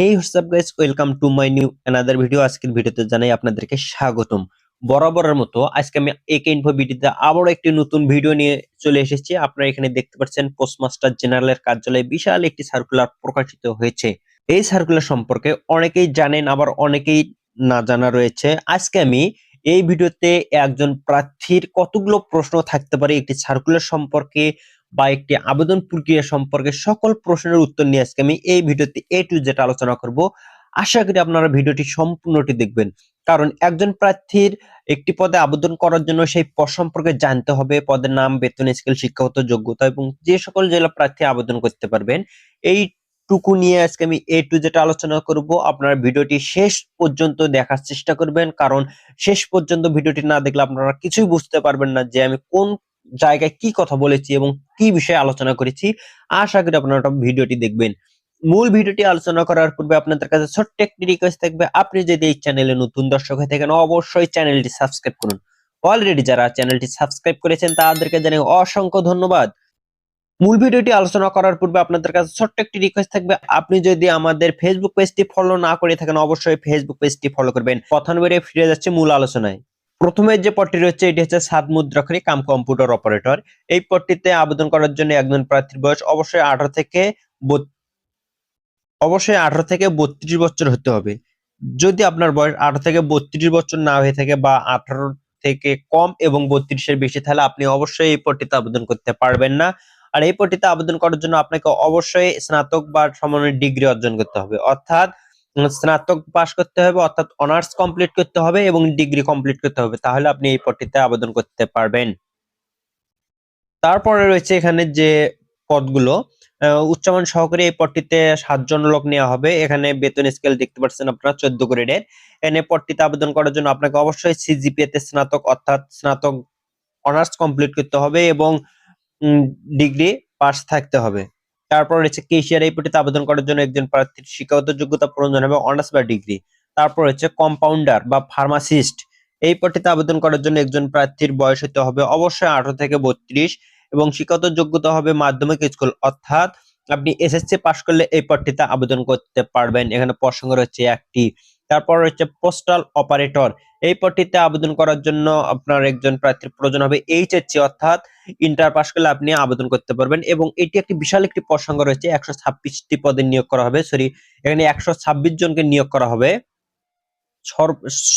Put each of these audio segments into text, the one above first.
Hey WhatsApp guys welcome to my new another video আজকের ভিডিওতে জানাই আপনাদেরকে স্বাগতম। বরাবরের মতো আজকে আমি একে ইনফো ভিডিওতে আবারও একটি নতুন ভিডিও নিয়ে চলে এসেছি। আপনারা এখানে দেখতে পাচ্ছেন পোস্টমাস্টার জেনারেলের কার্যালয়ে বিশাল একটি সার্কুলার প্রকাশিত হয়েছে। এই সার্কুলার সম্পর্কে অনেকেই জানেন, আবার অনেকেই না জানা রয়েছে। আজকে আমি এই ভিডিওতে একজন প্রার্থীর কতগুলো প্রশ্ন থাকতে পারে, একটি সার্কুলার সম্পর্কে বা একটি আবেদন প্রক্রিয়া সম্পর্কে সকল প্রশ্নের উত্তর নিয়ে আজকে আমি এই ভিডিওতে এ টু জেড আলোচনা করব। আশা করি আপনারা ভিডিওটি সম্পূর্ণটি দেখবেন। কারণ একজন প্রার্থীর একটি পদে আবেদন করার জন্য সেই পদ সম্পর্কে জানতে হবে, পদের নাম, বেতন, স্কেল, শিক্ষাগত যোগ্যতা এবং যে সকল জেলা প্রার্থী আবেদন করতে পারবেন, এইটুকু নিয়ে আজকে আমি এ টু জেড আলোচনা করব। আপনারা ভিডিওটি শেষ পর্যন্ত দেখার চেষ্টা করবেন, কারণ শেষ পর্যন্ত ভিডিওটি না দেখলে আপনারা কিছুই বুঝতে পারবেন না যে আমি কোন জায়গায় কি কথা বলেছি এবং কি বিষয়ে আলোচনা করেছি, আশা করি আপনারা ভিডিওটি দেখবেন। মূল ভিডিওটি আলোচনা করার পূর্বে আপনাদের কাছে ছোট্ট একটি রিকোয়েস্ট থাকবে, আপনি যদি এই চ্যানেলে নতুন দর্শক হয়ে থাকেন, অবশ্যই চ্যানেলটি সাবস্ক্রাইব করুন। অলরেডি যারা চ্যানেলটি সাবস্ক্রাইব করেছেন, তাদেরকে জানাই অসংখ্য ধন্যবাদ। মূল ভিডিওটি আলোচনা করার পূর্বে আপনাদের কাছে ছোট্ট একটি রিকোয়েস্ট থাকবে, আপনি যদি আমাদের ফেসবুক পেজটি ফলো না করে থাকেন, অবশ্যই ফেসবুক পেজটি ফলো করবেন। প্রথম বেড়ে ফিরে যাচ্ছে মূল আলোচনায়। প্রথমে যে পদটি রয়েছে, এটি হচ্ছে সাত মুদ্রাক্ষরী কাম কম্পিউটার অপারেটর। এই পদটিতে আবেদন করার জন্য একজন প্রার্থীর বয়স অবশ্যই আঠারো থেকে অবশ্যই আঠারো থেকে বত্রিশ বছর হতে হবে। যদি আপনার বয়স আঠারো থেকে বত্রিশ বছর না হয়ে থাকে বা আঠারো থেকে কম এবং বত্রিশের বেশি, তাহলে আপনি অবশ্যই এই পদটিতে আবেদন করতে পারবেন না। আর এই পদটিতে আবেদন করার জন্য আপনাকে অবশ্যই স্নাতক বা সমানের ডিগ্রি অর্জন করতে হবে। অর্থাৎ স্নাতক পাশ করতে হবে, অর্থাৎ অনার্স কমপ্লিট করতে হবে এবং ডিগ্রি কমপ্লিট করতে হবে। তাহলে আপনি এই পদটিতে আবেদন করতে পারবেন। তারপরে রয়েছে এখানে যে পদগুলো উচ্চমান সহকারী এই পদটিতে সাতজন লোক নেওয়া হবে। এখানে বেতন স্কেল দেখতে পাচ্ছেন আপনারা, চোদ্দ গ্রেডের। এখানে পদটিতে আবেদন করার জন্য আপনাকে অবশ্যই সিজিপিএ তে স্নাতক, অর্থাৎ স্নাতক অনার্স কমপ্লিট করতে হবে এবং ডিগ্রি পাস থাকতে হবে। তারপর রয়েছে কেশিয়ার এই পদটিতে আবেদন করার জন্য একজন প্রার্থীর শিক্ষাগত যোগ্যতা প্রয়োজন হবে অনার্স বা ডিগ্রি তারপর হচ্ছে কম্পাউন্ডার বা ফার্মাসিস্ট এই পটিতে আবেদন করার জন্য একজন প্রার্থীর বয়স হতে হবে অবশ্যই আঠারো থেকে বত্রিশ এবং শিক্ষাগত যোগ্যতা হবে মাধ্যমিক স্কুল। অর্থাৎ আপনি এসএসসি পাশ করলে এই পদটিতে আবেদন করতে পারবেন। এখানে প্রসঙ্গ রয়েছে একটি। তারপর রয়েছে পোস্টাল অপারেটর এই পদটিতে আবেদন করার জন্য আপনার একজন প্রার্থীর প্রয়োজন হবে এইচএসসি অর্থাৎ ইন্টার পাস করলে আপনি আবেদন করতে পারবেন এবং এটি একটি বিশাল একটি প্রসঙ্গ রয়েছে, একশো ছাব্বিশটি পদে নিয়োগ করা হবে সরি এখানে একশো ছাব্বিশ জনকে নিয়োগ করা হবে।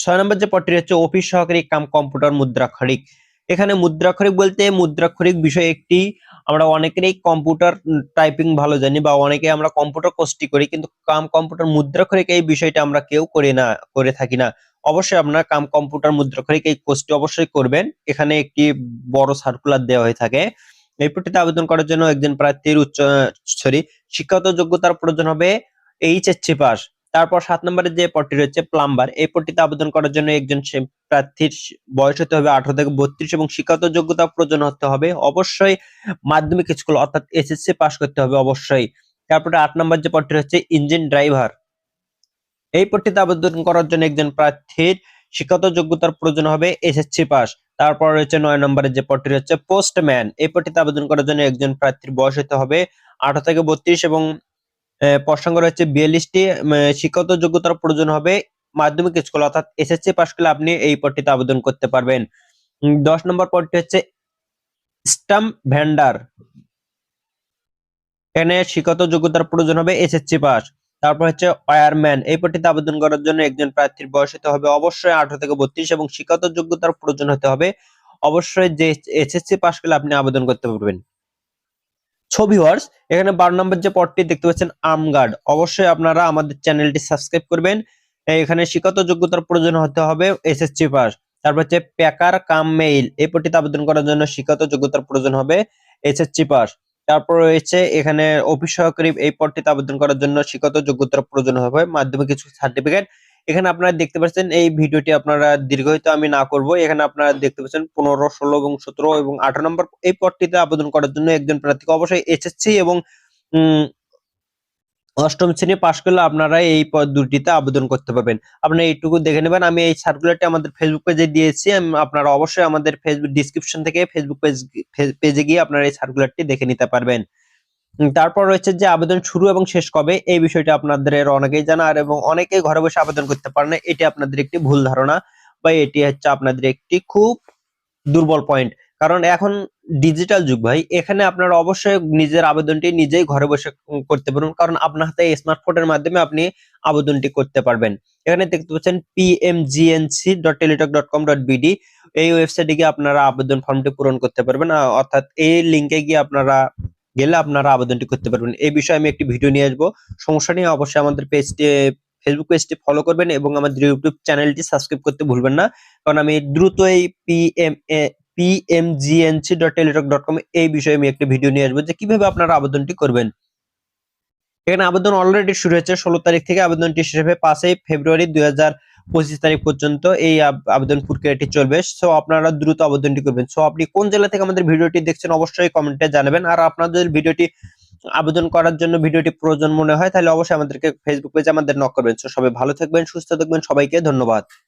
ছয় নম্বর যে পদটি হচ্ছে অফিস সহকারী কাম কম্পিউটার মুদ্রাক্ষরিক। এখানে মুদ্রাক্ষরিক বলতে মুদ্রাক্ষরিক বিষয়ে একটি আমরা অনেকেরই কম্পিউটার টাইপিং ভালো জানি বা অনেকে আমরা কম্পিউটার কোর্সটি করি, কিন্তু কাম কম্পিউটার মুদ্রাক্ষরিক এই বিষয়টা আমরা কেউ করি না, করে থাকি না। অবশ্যই আপনার কাম কম্পিউটার মুদ্রাক্ষরিক এই কোর্সটি অবশ্যই করবেন। এখানে একটি বড় সার্কুলার দেওয়া হয়ে থাকে। এই পদটিতে আবেদন করার জন্য একজন প্রার্থীর উচ্চ সরি শিক্ষাগত যোগ্যতার প্রয়োজন হবে এইচএসসি পাস তারপর সাত নম্বরে যে পদটি রয়েছে প্লাম্বার এই পদটিতে আবেদন করার জন্য একজন প্রার্থীর বয়স হতে হবে আঠারো থেকে বত্রিশ এবং শিক্ষাগত যোগ্যতা প্রয়োজন হতে হবে। অবশ্যই মাধ্যমিক স্কুল অর্থাৎ এসএসসি পাস করতে হবে অবশ্যই। তারপরে আট নম্বর যে পদটি হচ্ছে ইঞ্জিন ড্রাইভার এই পদটিতে আবেদন করার জন্য একজন প্রার্থীর শিক্ষাগত যোগ্যতার প্রয়োজন হবে এসএসসি পাস তারপর রয়েছে নয় নম্বরে যে পদটি হচ্ছে পোস্টম্যান এই পদটিতে আবেদন করার জন্য একজন প্রার্থীর বয়স হতে হবে আঠারো থেকে বত্রিশ এবং প্রসঙ্গ রয়েছে, বিয়াল্লিশটি শিক্ষাগত যোগ্যতার প্রয়োজন হবে মাধ্যমিক স্কুল, অর্থাৎ এসএসসি পাস করলে আপনি এই পদটিতে আবেদন করতে পারবেন। দশ নম্বর পদটি হচ্ছে স্টাম্প ভ্যান্ডার এখানে শিক্ষাগত যোগ্যতার প্রয়োজন হবে এসএসসি পাস তারপর হচ্ছে ওয়্যারম্যান এই পদটিতে আবেদন করার জন্য একজন প্রার্থীর বয়স হতে হবে অবশ্যই আঠারো থেকে বত্রিশ এবং শিক্ষাগত যোগ্যতার প্রয়োজন হতে হবে অবশ্যই যে এসএসসি পাস করলে আপনি আবেদন করতে পারবেন। ছবি ওয়ার্স এখানে বারো নম্বর যে পদটি দেখতে পাচ্ছেন আর্মগার্ড অবশ্যই আপনারা আমাদের চ্যানেলটি সাবস্ক্রাইব করবেন। এখানে শিক্ষাগত যোগ্যতার প্রয়োজন হতে হবে এসএসসি পাস তারপর হচ্ছে প্যাকার কাম মেইল এই পদটিতে আবেদন করার জন্য শিক্ষাগত যোগ্যতার প্রয়োজন হবে এসএসসি পাস তারপর রয়েছে এখানে অফিস সহকারী এই পদটিতে আবেদন করার জন্য শিক্ষাগত যোগ্যতার প্রয়োজন হবে। মাধ্যমিক কিছু সার্টিফিকেট এখানে আপনারা দেখতে পাচ্ছেন এই ভিডিওটি আপনারা দীর্ঘায়িত আমি না করব। এখানে আপনারা দেখতে পাচ্ছেন পনেরো, ষোলো এবং সতেরো এবং আঠারো নম্বর এই পদটিতে আবেদন করার জন্য একজন প্রার্থীকে অবশ্যই এসএসসি এবং অষ্টম শ্রেণি পাশ করলে আপনারা এই পদ দুটিতে আবেদন করতে পারবেন। আপনারা এইটুকু দেখে নেবেন। আমি এই সার্কুলারটি আমাদের ফেসবুক পেজে দিয়েছি। আপনারা অবশ্যই আমাদের ফেসবুক ডিসক্রিপশন থেকে ফেসবুক পেজ পেজে গিয়ে আপনারা এই সার্কুলারটি দেখে নিতে পারবেন। তারপর রয়েছে যে আবেদন শুরু এবং শেষ কবে, এই বিষয়টা আপনাদের অনেকেই জানা আর এবং অনেকেই ঘরে বসে আবেদন করতে পারে না। এটি আপনাদের একটি ভুল ধারণা বা এটি হচ্ছে আপনাদের একটি খুব দুর্বল পয়েন্ট কারণ এখন ডিজিটাল যুগ ভাই, এখানে আপনারা অবশ্যই নিজের আবেদনটি নিজেই ঘরে বসে করতে পারবেন। কারণ আপনার হাতে স্মার্টফোনের মাধ্যমে আপনি আবেদনটি করতে পারবেন। এখানে দেখতে পাচ্ছেন PMGNC dot Teletalk dot com dot BD এই ওয়েবসাইটে গিয়ে আপনারা আবেদন ফর্মটি পূরণ করতে পারবেন। অর্থাৎ এই লিঙ্কে গিয়ে আপনারা গেলে আপনারা আবেদনটি করতে পারবেন। এই বিষয়ে আমি একটি ভিডিও নিয়ে আসব। সমস্যা নিয়ে অবশ্যই আমাদের পেজটি ফেসবুক পেজটি ফলো করবেন এবং আমাদের ইউটিউব চ্যানেলটি সাবস্ক্রাইব করতে ভুলবেন না। কারণ আমি দ্রুত এই PM PMGNC dot Teletalk dot com এই বিষয়ে আমি একটি ভিডিও নিয়ে আসব যে কীভাবে আপনারা আবেদনটি করবেন। এখানে আবেদন অলরেডি শুরু হয়েছে, ষোলো তারিখ থেকে আবেদনটি শেষ হবে পাঁচই ফেব্রুয়ারি দুই হাজার পঁচিশ তারিখ পর্যন্ত এই আব- আবেদন প্রক্রিয়াটি চলবে। সো আপনারা দ্রুত আবেদনটি করবেন। সো আপনি কোন জেলা থেকে আমাদের ভিডিওটি দেখছেন অবশ্যই কমেন্টে জানাবেন। আর আপনাদের ভিডিওটি আবেদন করার জন্য ভিডিওটি প্রয়োজন মনে হয়, তাহলে অবশ্যই আমাদেরকে ফেসবুক পেজে আমাদের নক করবেন। সো সবাই ভালো থাকবেন, সুস্থ থাকবেন। সবাইকে ধন্যবাদ।